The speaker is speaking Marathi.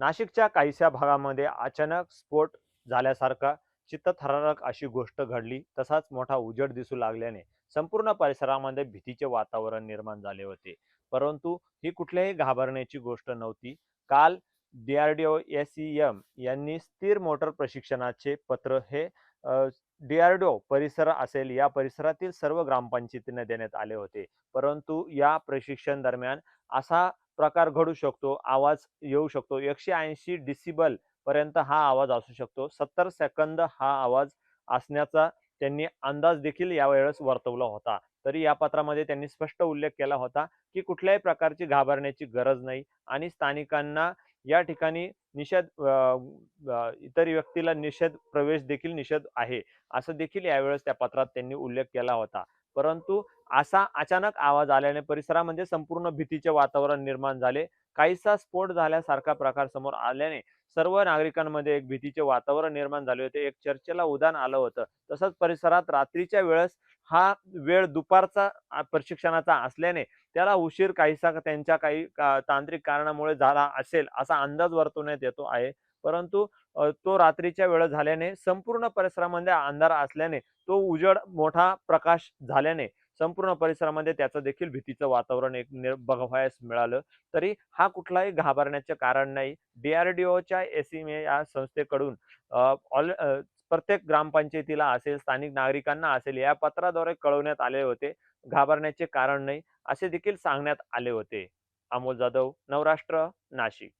नाशिकच्या काहीशा भागामध्ये अचानक स्फोट झाल्यासारखा चित्तथरारक अशी गोष्ट घडली. तसाच मोठा उजेड दिसू लागल्याने संपूर्ण परिसरामध्ये भीतीचे वातावरण निर्माण झाले होते. परंतु ही कुठल्याही घाबरण्याची गोष्ट नव्हती. काल D R D O S M यांनी स्थिर मोटर प्रशिक्षणाचे पत्र हे डी आर डी ओ परिसर असेल या परिसरातील सर्व ग्रामपंचायतींना देण्यात आले होते. परंतु या प्रशिक्षण दरम्यान असा प्रकार घडू शकतो आवाज येऊ शकतो. एकशे ऐंशी डिसिबल पर्यंत हा आवाज असू शकतो. सत्तर सेकंद हा आवाज असण्याचा त्यांनी अंदाज देखील यावेळेस वर्तवला होता. तरी या पत्रामध्ये त्यांनी स्पष्ट उल्लेख केला होता की कुठल्याही प्रकारची घाबरण्याची गरज नाही आणि स्थानिकांना या ठिकाणी निषेध इतर व्यक्तीला निषेध प्रवेश देखील निषेध आहे. असं देखील यावेळेस त्या पत्रात त्यांनी उल्लेख केला होता. परंतु असा अचानक आवाज आल्याने परिसरामध्ये संपूर्ण भीतीचे वातावरण निर्माण झाले. काहीसा स्फोट झाल्यासारखा प्रकार समोर आल्याने सर्व नागरिकांमध्ये एक भीतीचे वातावरण निर्माण झाले होते. एक चर्चेला उदान आलं होतं. तसंच परिसरात रात्रीच्या वेळेस हा वेळ दुपारचा प्रशिक्षणाचा असल्याने त्याला उशीर काहीसा त्यांच्या काही का- तांत्रिक कारणामुळे झाला असेल असा अंदाज वर्तवण्यात येतो आहे. परंतु तो रात्रीच्या वेळ झाल्याने संपूर्ण परिसरामध्ये अंधार असल्याने तो उजड मोठा प्रकाश झाल्याने संपूर्ण परिसरामध्ये त्याचं देखील भीतीचं वातावरण एक निर बघावयास मिळालं. तरी हा कुठलाही घाबरण्याचे कारण नाही. डीआरडीओच्या एसीम या संस्थेकडून ऑल प्रत्येक ग्रामपंचायतीला असेल स्थानिक नागरिकांना असेल या पत्राद्वारे कळवण्यात आले होते. घाबरण्याचे कारण नाही असे देखील सांगण्यात आले होते. अमोल जाधव नवराष्ट्र नाशिक.